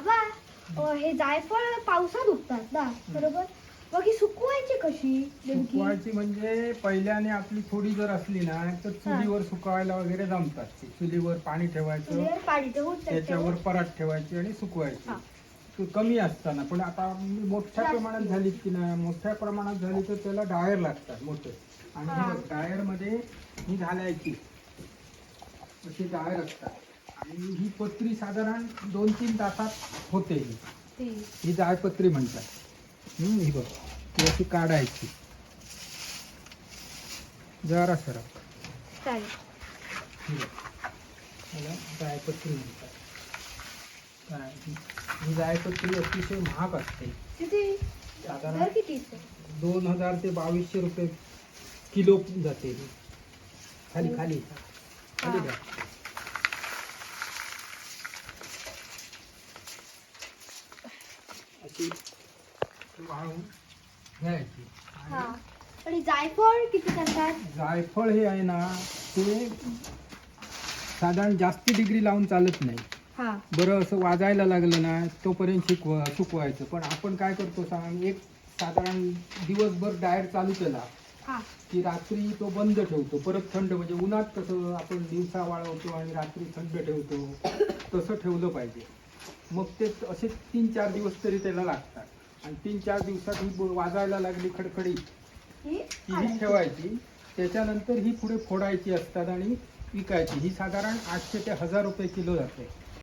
बाबा हे जायफळ पावसात उगतात ना बरोबर मग ही सुकवायची कशी नेमकी सुकवायची म्हणजे पहिल्याने आपली थोडी जर असली ना तर चुलीवर सुकवायला वगैरे जमतात ते. चुलीवर पाणी ठेवायचं चुलीवर पाणी ठेवून त्याच्यावर त्याच्यावर परात ठेवायची आणि सुकवायची हा. तो कमी असताना पण आता मोठ्या जास्त. प्रमाणात झाली की नाही मोठ्या प्रमाणात झाली तर त्याला डायर लागतात मोठे आणि हा. डायरमध्ये ही घालायची अशी डायर असतात आणि ही पत्री साधारण दोन तीन तासात होते. ही. ही जायपत्री म्हणतात. हम्म, ही बघ ती अशी काढायची. जरा सरक चालेल. ही बघ त्याला जायपत्री म्हणतात. काय? ही- ही जायपत्री अतिशय महाग असते. किती? साधारण दर किती इथे? दोन हजार ते बावीसशे रुपये किलो जाते. ही खाली खाली. खाली हा. अशी वाळून घ्यायची. हा. आणि जायफळ किती करतात? जायफळ हे आहे ना ते साधारण जास्ती डिग्री लावून चालत नाही. हा. बरं असं वाजायला लागलं ना तोपर्यंत शिकव सुकवायचं. पण आपण काय करतो सांग एक साधारण दिवसभर डायर चालू केला हा. की रात्री तो बंद ठेवतो. परत थंड म्हणजे उन्हात कसं आपण दिवसा वाळवतो आणि रात्री थंड ठेवतो तसं ठेवलं पाहिजे. मग ते असे तीन चार दिवस तरी त्याला लागतात. आणि तीन चार दिवसात ही ब- वाजायला लागली खडखडी. ही की ही ठेवायची. त्याच्यानंतर ही पुढे फोडायची असतात आणि विकायची. ही साधारण आठशे ते हजार रुपये किलो जाते.